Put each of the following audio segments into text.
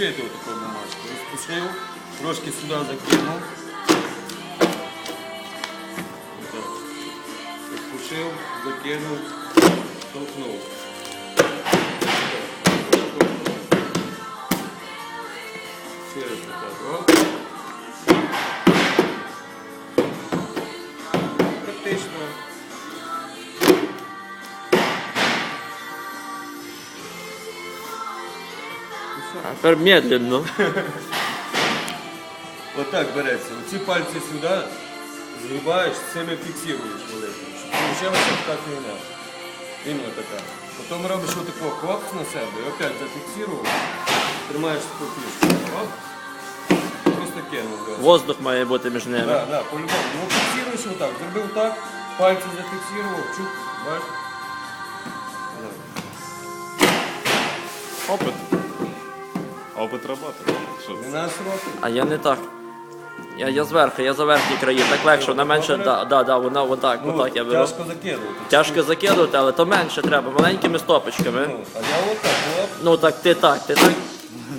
розпушити отаку бумажку. Розпушив, трошки сюди закинув. Розпушив, закинув, толкнув. Через отак. А тепер медленно. Отак береться. Оці пальці сюди згибаєш, цими фіксуєш великим. Щоб Получилася така фігня. Іменно така. Потім робиш отако хлоп на себе і опять зафіксував, тримаєш таку фішку. Оп. Просто кинув. да. Воздух має бути між ними. Да, да, по-любому. Ну фіксуєш отак. Зробив так, пальці зафіксував, чук, бачиш. Да. Опит. Опит роботи. Що? 12 років. А я не так. Я, я зверху, я за верхні краї, так легше, вона менше, да, да, да, вона отак, Ну, отак я беру. тяжко закидувати. Тяжко закидувати, але то менше треба, маленькими стопочками. Ну, а я отак, оп. Ну так ти так, ти так.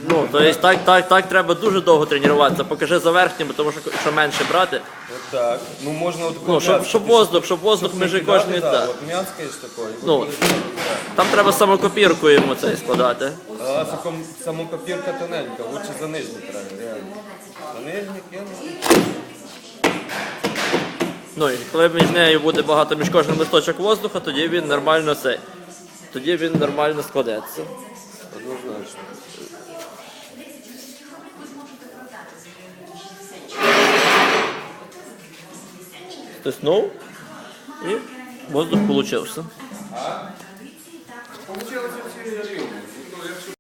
Ну, то є так, так, так треба дуже довго тренуватися. Покажи за верхніми, тому що якщо менше брати, Отак. Ну можна от ну, щоб, щоб воздух, щоб воздух між кожним. да, Да. От м'яцкаєш такою. Ну. Там треба самокопірку йому цей складати. А саком- самокопірка тоненька, лучше за нижній треба, реально. За нижній кинув. Ну і коли між нею буде багато між кожним листочок воздуха, тоді він нормально цей. Тоді він нормально складеться. Однозначно. Тиснув і воздух получився. チューニャ。